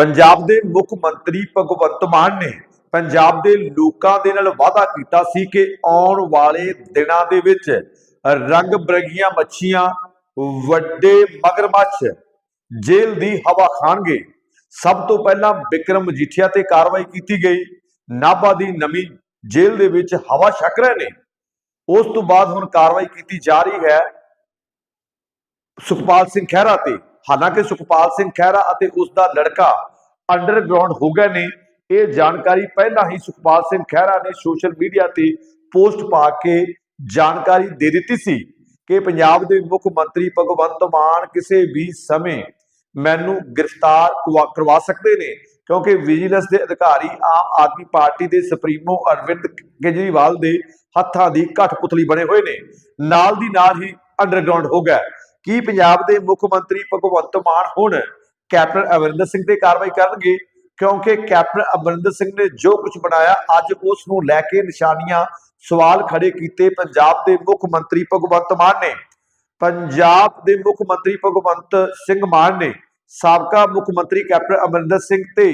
ਪੰਜਾਬ ਦੇ ਮੁੱਖ ਮੰਤਰੀ ਭਗਵੰਤ ਮਾਨ ਨੇ ਪੰਜਾਬ ਦੇ ਲੋਕਾਂ ਦੇ ਨਾਲ ਵਾਅਦਾ ਕੀਤਾ ਸੀ ਕਿ ਆਉਣ ਵਾਲੇ ਦਿਨਾਂ ਦੇ ਵਿੱਚ ਰੰਗ ਬਰੰਗੀਆਂ ਮੱਛੀਆਂ ਵੱਡੇ ਮਗਰਮੱਛ ਜੇਲ੍ਹ ਦੀ ਹਵਾ ਖਾਣਗੇ। ਸਭ ਤੋਂ ਪਹਿਲਾਂ ਵਿਕਰਮ ਮਜੀਠੀਆ ਤੇ ਕਾਰਵਾਈ ਕੀਤੀ ਗਈ। ਨਾਭਾ ਦੀ ਨਵੀਂ ਜੇਲ੍ਹ ਦੇ ਵਿੱਚ ਹਵਾ ਛਕ ਰਹੇ ਨੇ। ਉਸ ਤੋਂ ਬਾਅਦ ਹੁਣ ਕਾਰਵਾਈ ਕੀਤੀ ਜਾ ਰਹੀ ਹੈ ਸੁਖਪਾਲ ਸਿੰਘ ਖਹਿਰਾ ਤੇ। ਹਾਲਾਂਕਿ ਸੁਖਪਾਲ ਸਿੰਘ ਖਹਿਰਾ ਅਤੇ ਉਸ ਦਾ ਲੜਕਾ ਅੰਡਰਗਰਾਉਂਡ ਹੋ ਗਏ ਨੇ। ਇਹ ਜਾਣਕਾਰੀ ਪਹਿਲਾਂ ਹੀ ਸੁਖਪਾਲ ਸਿੰਘ ਖਹਿਰਾ ਨੇ ਸੋਸ਼ਲ ਮੀਡੀਆ ਤੇ ਪੋਸਟ ਪਾ ਕੇ ਜਾਣਕਾਰੀ ਦੇ ਦਿੱਤੀ ਸੀ ਕਿ ਪੰਜਾਬ ਦੇ ਮੁੱਖ ਮੰਤਰੀ ਭਗਵੰਤ ਮਾਨ ਕਿਸੇ ਵੀ ਸਮੇਂ ਮੈਨੂੰ ਗ੍ਰਿਫਤਾਰ ਕਰਵਾ- ਕਰਵਾ ਸਕਦੇ ਨੇ, ਕਿਉਂਕਿ ਵਿਜੀਲੈਂਸ ਦੇ ਅਧਿਕਾਰੀ ਆਮ ਆਦਮੀ ਪਾਰਟੀ ਦੇ ਸੁਪਰੀਮੋ ਅਰਵਿੰਦ ਕੇਜਰੀਵਾਲ ਦੇ ਹੱਥਾਂ ਦੀ ਕਠਪੁਤਲੀ ਬਣੇ ਹੋਏ ਨੇ। ਨਾਲ ਦੀ ਨਾਲ ਹੀ ਅੰਡਰਗਰਾਉਂਡ ਹੋ ਗਿਆ। ਕੀ ਪੰਜਾਬ ਦੇ ਮੁੱਖ ਮੰਤਰੀ ਭਗਵੰਤ ਮਾਨ ਹੁਣ ਕੈਪਟਨ ਅਮਰਿੰਦਰ ਸਿੰਘ ਤੇ ਕਾਰਵਾਈ ਕਰਨਗੇ, ਕਿਉਂਕਿ ਕੈਪਟਨ ਅਮਰਿੰਦਰ ਸਿੰਘ ਨੇ ਜੋ ਕੁਝ ਬਣਾਇਆ, ਅੱਜ ਉਸ ਨੂੰ ਲੈ ਕੇ ਨਿਸ਼ਾਨੀਆਂ ਸਵਾਲ ਖੜੇ ਕੀਤੇ ਪੰਜਾਬ ਦੇ ਮੁੱਖ ਮੰਤਰੀ ਭਗਵੰਤ ਮਾਨ ਨੇ। ਪੰਜਾਬ ਦੇ ਮੁੱਖ ਮੰਤਰੀ ਭਗਵੰਤ ਸਿੰਘ ਮਾਨ ਨੇ ਸਾਬਕਾ ਮੁੱਖ ਮੰਤਰੀ ਕੈਪਟਨ ਅਮਰਿੰਦਰ ਸਿੰਘ ਤੇ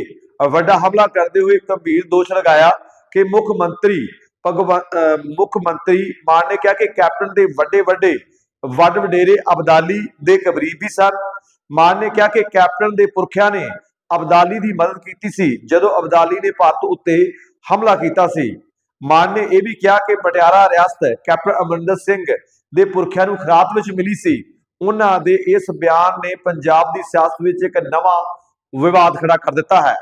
ਵੱਡਾ ਹਮਲਾ ਕਰਦੇ ਹੋਏ ਗੰਭੀਰ ਦੋਸ਼ ਲਗਾਇਆ ਕਿ ਮੁੱਖ ਮੰਤਰੀ ਭਗਵੰਤ ਮੁੱਖ ਮੰਤਰੀ ਮਾਨ ਨੇ ਕਿਹਾ ਕਿ ਕੈਪਟਨ ਦੇ ਵੱਡੇ ਵੱਡੇ ਵੱਡ ਵਡੇਰੇ ਅਬਦਾਲੀ ਦੇ ਕਰੀਬੀ ਸਨ। ਮਾਨ ਨੇ ਕਿਹਾ ਕਿ ਕੈਪਟਨ ਦੇ ਪੁਰਖਿਆਂ ਨੇ ਅਬਦਾਲੀ ਦੀ ਮਦਦ ਕੀਤੀ ਸੀ, ਜਦੋਂ ਅਬਦਾਲੀ ਨੇ ਭਾਰਤ ਉੱਤੇ ਹਮਲਾ ਕੀਤਾ ਸੀ। ਮਾਨ ਨੇ ਇਹ ਵੀ ਕਿਹਾ ਕਿ ਪਟਿਆਲਾ ਰਿਆਸਤ ਕੈਪਟਨ ਅਮਰਿੰਦਰ ਸਿੰਘ ਦੇ ਪੁਰਖਿਆਂ ਨੂੰ ਖਰਾਤ ਵਿੱਚ ਮਿਲੀ ਸੀ। ਉਹਨਾਂ ਦੇ ਇਸ ਬਿਆਨ ਨੇ ਪੰਜਾਬ ਦੀ ਸਿਆਸਤ ਵਿੱਚ ਇੱਕ ਨਵਾਂ ਵਿਵਾਦ ਖੜਾ ਕਰ ਦਿੱਤਾ ਹੈ।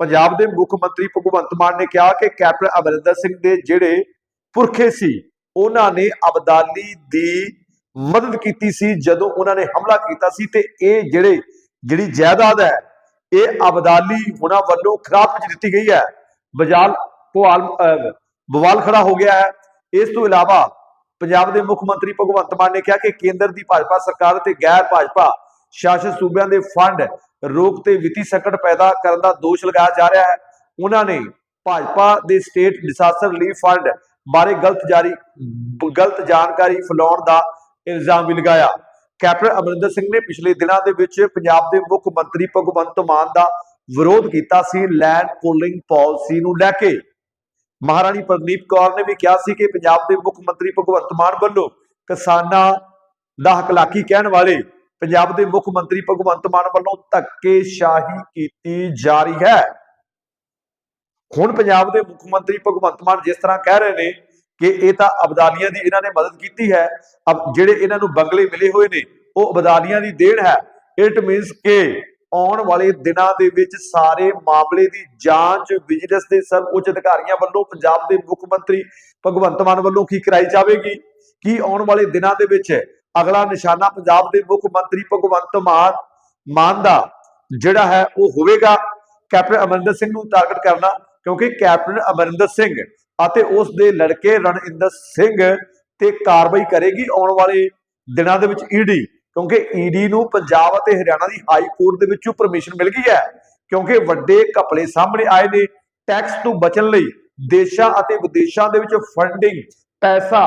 ਪੰਜਾਬ ਦੇ ਮੁੱਖ ਮੰਤਰੀ ਭਗਵੰਤ ਮਾਨ ਨੇ ਕਿਹਾ ਕਿ ਕੈਪਟਨ ਅਮਰਿੰਦਰ ਸਿੰਘ ਦੇ ਜਿਹੜੇ ਪੁਰਖੇ ਸੀ, ਉਹਨਾਂ ਨੇ ਅਬਦਾਲੀ ਦੀ ਮਦਦ ਕੀਤੀ ਸੀ ਜਦੋਂ ਉਹਨਾਂ ਨੇ ਹਮਲਾ ਕੀਤਾ ਸੀ ਤੇ ਇਹ ਜਿਹੜੇ, ਜਿਹੜੀ ਜਾਇਦਾਦ ਹੈ, ਇਹ ਅਬਦਾਲੀ ਉਹਨਾਂ ਵੱਲੋਂ ਖਰਾਬ ਵਿੱਚ ਦਿੱਤੀ ਗਈ ਹੈ। ਬਜਾਲ ਪੁਆਲ ਬਵਾਲ ਖੜਾ ਹੋ ਗਿਆ ਹੈ। ਇਸ ਤੋਂ ਇਲਾਵਾ ਪੰਜਾਬ ਦੇ ਮੁੱਖ ਮੰਤਰੀ ਭਗਵੰਤ ਮਾਨ ਨੇ ਕਿਹਾ ਕਿ ਕੇਂਦਰ ਦੀ ਭਾਜਪਾ ਸਰਕਾਰ ਤੇ ਗੈਰ ਭਾਜਪਾ ਸ਼ਾਸ਼ਤ ਸੂਬਿਆਂ ਦੇ ਫੰਡ ਰੋਕ ਤੇ ਵਿੱਤੀ ਸੰਕਟ ਪੈਦਾ ਕਰਨ ਦਾ ਦੋਸ਼ ਲਗਾਇਆ ਜਾ ਰਿਹਾ ਹੈ। ਉਹਨਾਂ ਨੇ ਭਾਜਪਾ ਦੇ ਸਟੇਟ ਡਿਸਾਸਟਰ ਰਿਲੀਫ ਫੰਡ ਬਾਰੇ ਗਲਤ ਜਾਰੀ, ਗਲਤ ਜਾਣਕਾਰੀ ਫੈਲਾਉਣ ਦਾ ਇਲਜ਼ਾਮ ਵੀ ਲਗਾਇਆ। ਕੈਪਟਨ ਅਮਰਿੰਦਰ ਸਿੰਘ ਨੇ ਪਿਛਲੇ ਦਿਨਾਂ ਦੇ ਵਿੱਚ ਪੰਜਾਬ ਦੇ ਮੁੱਖ ਮੰਤਰੀ ਭਗਵੰਤ ਮਾਨ ਦਾ ਵਿਰੋਧ ਕੀਤਾ ਸੀ ਲੈਂਡ ਪੂਲਿੰਗ ਪਾਲਿਸੀ ਨੂੰ ਲੈ ਕੇ। ਮਹਾਰਾਣੀ ਪ੍ਰਦੀਪ ਕੌਰ ਨੇ ਵੀ ਕਿਹਾ ਸੀ ਕਿ ਪੰਜਾਬ ਦੇ ਮੁੱਖ ਮੰਤਰੀ ਭਗਵੰਤ ਮਾਨ ਵੱਲੋਂ ਕਿਸਾਨਾਂ ਦਾ ਹਕਲਾਕੀ ਕਹਿਣ ਵਾਲੇ ਪੰਜਾਬ ਦੇ ਮੁੱਖ ਮੰਤਰੀ ਭਗਵੰਤ ਮਾਨ ਵੱਲੋਂ ਧੱਕੇਸ਼ਾਹੀ ਕੀਤੀ ਜਾ ਰਹੀ ਹੈ। ਹੁਣ ਪੰਜਾਬ ਦੇ ਮੁੱਖ ਮੰਤਰੀ ਭਗਵੰਤ ਮਾਨ ਜਿਸ ਤਰ੍ਹਾਂ ਕਹਿ ਰਹੇ ਨੇ ਕਿ ਇਹ ਤਾਂ ਅਬਦਾਲੀਆਂ ਦੀ ਇਹਨਾਂ ਨੇ ਮਦਦ ਕੀਤੀ ਹੈ। ਜਿਹੜੇ ਇਹਨਾਂ ਨੂੰ ਬੰਗਲੇ ਮਿਲੇ ਹੋਏ ਨੇ, ਉਹ ਅਬਦਾਲੀਆਂ ਦੀ ਦੇਣ ਹੈ। ਇਟ ਮੀਨਸ ਕਿ ਆਉਣ ਵਾਲੇ ਦਿਨਾਂ ਦੇ ਵਿੱਚ ਸਾਰੇ ਮਾਮਲੇ ਦੀ ਜਾਂਚ ਵਿਜੀਲੈਂਸ ਦੇ ਸਰਵ ਅਧਿਕਾਰੀਆਂ ਵੱਲੋਂ, ਪੰਜਾਬ ਦੇ ਮੁੱਖ ਮੰਤਰੀ ਭਗਵੰਤ ਮਾਨ ਵੱਲੋਂ ਕੀ ਕਰਾਈ ਜਾਵੇਗੀ? ਕੀ ਆਉਣ ਵਾਲੇ ਦਿਨਾਂ ਦੇ ਵਿੱਚ ਅਗਲਾ ਨਿਸ਼ਾਨਾ ਪੰਜਾਬ ਦੇ ਮੁੱਖ ਮੰਤਰੀ ਭਗਵੰਤ ਮਾਨ ਮਾਨ ਦਾ ਜਿਹੜਾ ਹੈ, ਉਹ ਹੋਵੇਗਾ? ਕੈਪਟਨ ਅਮਰਿੰਦਰ ਸਿੰਘ ਨੂੰ ਟਾਰਗੇਟ ਕਰਨਾ, ਕਿਉਂਕਿ ਕੈਪਟਨ ਅਮਰਿੰਦਰ ਸਿੰਘ ਅਤੇ ਉਸ ਦੇ ਲੜਕੇ ਰਣਇੰਦਰ ਸਿੰਘ ਤੇ ਕਾਰਵਾਈ ਕਰੇਗੀ ਆਉਣ ਵਾਲੇ ਦਿਨਾਂ ਦੇ ਵਿੱਚ ਈਡੀ ਕਿਉਂਕਿ ਈਡੀ ਨੂੰ ਪੰਜਾਬ ਅਤੇ ਹਰਿਆਣਾ ਦੀ ਹਾਈ ਕੋਰਟ ਦੇ ਵਿੱਚੋਂ ਪਰਮਿਸ਼ਨ ਮਿਲ ਗਈ ਹੈ, ਕਿਉਂਕਿ ਵੱਡੇ ਘਪਲੇ ਸਾਹਮਣੇ ਆਏ ਨੇ ਟੈਕਸ ਤੋਂ ਬਚਣ ਲਈ ਦੇਸ਼ਾਂ ਅਤੇ ਵਿਦੇਸ਼ਾਂ ਦੇ ਵਿੱਚ ਫੰਡਿੰਗ ਪੈਸਾ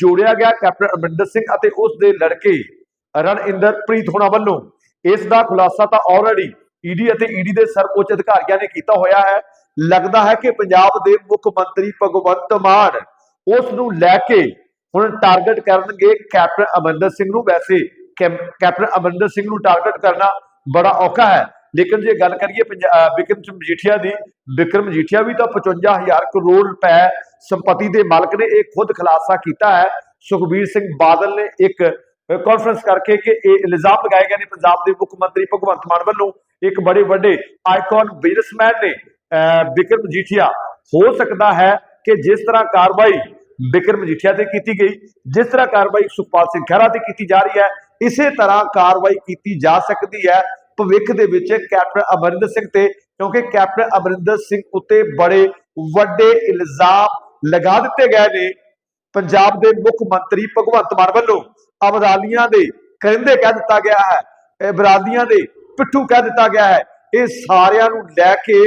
ਜੋੜਿਆ ਗਿਆ ਕੈਪਟਨ ਅਮਰਿੰਦਰ ਸਿੰਘ ਅਤੇ ਉਸ ਦੇ ਲੜਕੇ ਰਣਇੰਦਰ ਪ੍ਰੀਤ ਹੋਣਾ ਵੱਲੋਂ। ਇਸ ਦਾ ਖੁਲਾਸਾ ਤਾਂ ਆਲਰੇਡੀ ਈਡੀ ਅਤੇ ਈਡੀ ਦੇ ਸਰਵਉੱਚ ਅਧਿਕਾਰੀਆਂ ਨੇ ਕੀਤਾ ਹੋਇਆ ਹੈ। ਲੱਗਦਾ ਹੈ ਕਿ ਪੰਜਾਬ ਦੇ ਮੁੱਖ ਮੰਤਰੀ ਭਗਵੰਤ ਮਾਨ ਉਸ ਨੂੰ ਲੈ ਕੇ ਹੁਣ ਟਾਰਗੇਟ ਕਰਨਗੇ ਕੈਪਟਨ ਅਮਰਿੰਦਰ ਸਿੰਘ ਨੂੰ। ਵੈਸੇ ਕੈਪ- ਕੈਪਟਨ ਅਮਰਿੰਦਰ ਸਿੰਘ ਨੂੰ ਟਾਰਗੇਟ ਕਰਨਾ ਬੜਾ ਔਖਾ ਹੈ। ਲੇਕਿਨ ਜੇ ਗੱਲ ਕਰੀਏ ਪੰਜਾ- ਅਹ ਵਿਕਰਮ ਸਿੰਘ ਮਜੀਠੀਆ ਦੀ, ਵਿਕਰਮ ਮਜੀਠੀਆ ਵੀ ਤਾਂ 55000 ਕਰੋੜ ਰੁਪਏ ਸੰਪਤੀ ਦੇ ਮਾਲਕ ਨੇ, ਇਹ ਖੁਦ ਖੁਲਾਸਾ ਕੀਤਾ ਹੈ। ਸੁਖਬੀਰ ਸਿੰਘ ਬਾਦਲ ਨੇ ਇੱਕ ਕਾਨਫਰੰਸ ਕਰਕੇ ਕਿ ਇਹ ਇਲਜ਼ਾਮ ਲਗਾਏ ਗਏ ਨੇ ਪੰਜਾਬ ਦੇ ਮੁੱਖ ਮੰਤਰੀ ਭਗਵੰਤ ਮਾਨ ਵੱਲੋਂ। ਇੱਕ ਬੜੇ ਵੱਡੇ ਆਈਕਨ ਬਿਜ਼ਨਸਮੈਨ ਨੇ ਅਹ ਵਿਕਰਮ ਮਜੀਠੀਆ। ਹੋ ਸਕਦਾ ਹੈ ਕਿ ਜਿਸ ਤਰ੍ਹਾਂ ਕਾਰਵਾਈ ਬਿਕਰਮ ਮਜੀਠੀਆ ਤੇ ਕੀਤੀ ਗਈ, ਜਿਸ ਤਰ੍ਹਾਂ ਕਾਰਵਾਈ ਸੁਖਪਾਲ ਸਿੰਘ ਖਹਿਰਾ ਤੇ ਕੀਤੀ ਜਾ ਰਹੀ ਹੈ, ਇਸੇ ਤਰ੍ਹਾਂ ਕਾਰਵਾਈ ਕੀਤੀ ਜਾ ਸਕਦੀ ਹੈ ਭਵਿੱਖ ਦੇ ਵਿੱਚ ਕੈਪਟਨ ਅਮਰਿੰਦਰ ਸਿੰਘ ਤੇ, ਕਿਉਂਕਿ ਕੈਪਟਨ ਅਮਰਿੰਦਰ ਸਿੰਘ ਉੱਤੇ ਬੜੇ ਵੱਡੇ ਇਲਜ਼ਾਮ ਲਗਾ ਦਿੱਤੇ ਗਏ ਨੇ। ਪੰਜਾਬ ਦੇ ਮੁੱਖ ਮੰਤਰੀ ਭਗਵੰਤ ਮਾਨ ਵੱਲੋਂ ਅਬਦਾਲੀਆਂ ਦੇ ਕਹਿੰਦੇ ਕਹਿ ਦਿੱਤਾ ਗਿਆ ਹੈ ਇਹ ਬਰਾਦੀਆਂ ਦੇ ਪਿੱਠੂ ਕਹਿ ਦਿੱਤਾ ਗਿਆ ਹੈ। ਇਹ ਸਾਰਿਆਂ ਨੂੰ ਲੈ ਕੇ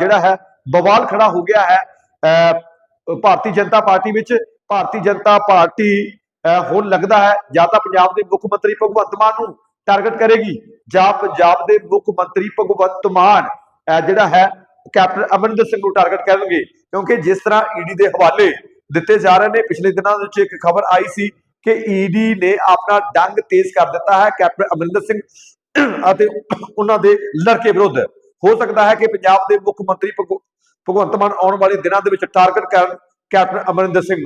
ਜਿਹੜਾ ਹੈ ਬਵਾਲ ਖੜਾ ਹੋ ਗਿਆ ਹੈ। ਅਹ, ਭਾਰਤੀ ਜਨਤਾ ਪਾਰਟੀ ਵਿੱਚ ਭਾਰਤੀ ਜਨਤਾ ਪਾਰਟੀ ਹੁਣ ਲੱਗਦਾ ਹੈ ਜਾਂ ਤਾਂ ਪੰਜਾਬ ਦੇ ਮੁੱਖ ਮੰਤਰੀ ਭਗਵੰਤ ਮਾਨ ਨੂੰ ਟਾਰਗੇਟ ਕਰੇਗੀ ਜਾਂ ਪੰਜਾਬ ਦੇ ਮੁੱਖ ਮੰਤਰੀ ਭਗਵੰਤ ਮਾਨ ਜਿਹੜਾ ਹੈ ਕੈਪਟਨ ਅਮਰਿੰਦਰ ਸਿੰਘ ਨੂੰ ਟਾਰਗੇਟ ਕਰਨਗੇ। ਕਿਉਂਕਿ ਜਿਸ ਤਰ੍ਹਾਂ ਈਡੀ ਦੇ ਹਵਾਲੇ ਦਿੱਤੇ ਜਾ ਰਹੇ ਨੇ ਪਿਛਲੇ ਦਿਨਾਂ ਵਿੱਚ ਇੱਕ ਖਬਰ ਆਈ ਸੀ ਕਿ ਈਡੀ ਨੇ ਆਪਣਾ ਡੰਗ ਤੇਜ਼ ਕਰ ਦਿੱਤਾ ਹੈ ਕੈਪਟਨ ਅਮਰਿੰਦਰ ਸਿੰਘ ਅਤੇ ਉਹਨਾਂ ਦੇ ਲੜਕੇ ਵਿਰੁੱਧ। ਹੋ ਸਕਦਾ ਹੈ ਕਿ ਪੰਜਾਬ ਦੇ ਮੁੱਖ ਮੰਤਰੀ ਭਗਵ- ਭਗਵੰਤ ਮਾਨ ਆਉਣ ਵਾਲੇ ਦਿਨਾਂ ਦੇ ਵਿੱਚ ਟਾਰਗੇਟ ਕਰਨ ਕੈਪਟਨ ਅਮਰਿੰਦਰ ਸਿੰਘ ਨੂੰ